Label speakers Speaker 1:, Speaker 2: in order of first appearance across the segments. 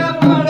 Speaker 1: ಜ್ಞಾನ ಮಾಡ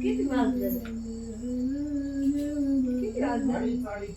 Speaker 1: किती वाजले किती वाजले